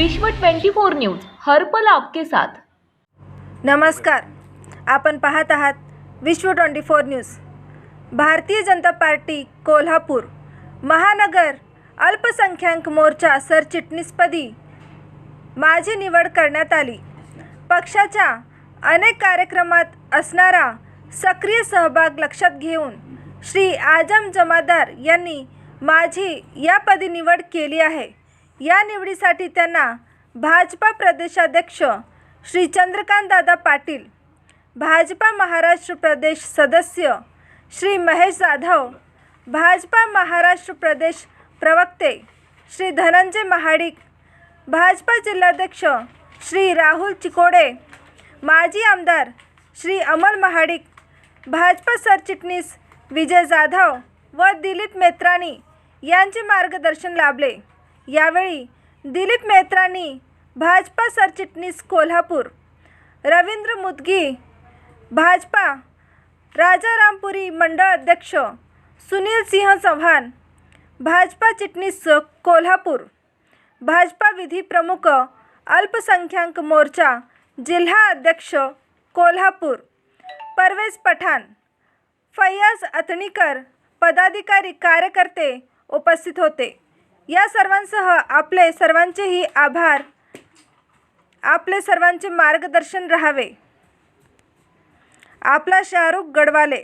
विश्व 24 न्यूज हर आपके साथ. नमस्कार. आपण पाहत आहात विश्व twenty four news. Bharatiya Janata party Kolhapur महानगर अल्पसंख्याक मोर्चा सरचिटणीसपदी माझी निवड करण्यात आली. पक्षाच्या अनेक कार्यक्रमात असणारा सक्रिय सहभाग लक्षात घेऊन श्री आजम जमादार यांनी माझी यापदी निवड केली आहे. या निवडीसाठी त्यांना भाजपा प्रदेशाध्यक्ष श्री चंद्रकांतदादा पाटील भाजपा महाराष्ट्र प्रदेश सदस्य श्री महेश जाधव भाजपा महाराष्ट्र प्रदेश प्रवक्ते श्री धनंजय महाडिक भाजपा जिल्हाध्यक्ष श्री राहुल चिकोडे माजी आमदार श्री अमल महाडिक भाजपा सरचिटणीस विजय जाधव व दिलीप मेत्राणी यांचे मार्गदर्शन लाभले. यावेळी दिलीप मेत्रानी भाजपा सरचिटणीस कोल्हापूर रवींद्र मुदगी भाजपा राजारामपुरी मंडळ अध्यक्ष सुनील सिंह चव्हाण भाजपा चिटणीस कोल्हापूर भाजपा विधी प्रमुख अल्पसंख्याक मोर्चा जिल्हा अध्यक्ष कोल्हापूर परवेज पठाण फैयाज अतणीकर पदाधिकारी कार्यकर्ते उपस्थित होते. या सर्वांसह आपले सर्वांचेही आभार. आपले सर्वांचे मार्गदर्शन राहावे. आपला शाहरुख गडवाले.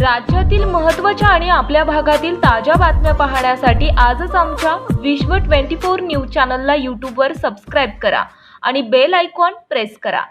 राज्यातील महत्त्वाच्या आणि आपल्या भागातील ताज्या बातम्या पाहण्यासाठी आजच आमच्या विश्व 24 न्यूज चॅनलला यूट्यूबवर सबस्क्राईब करा आणि बेल आयकॉन प्रेस करा.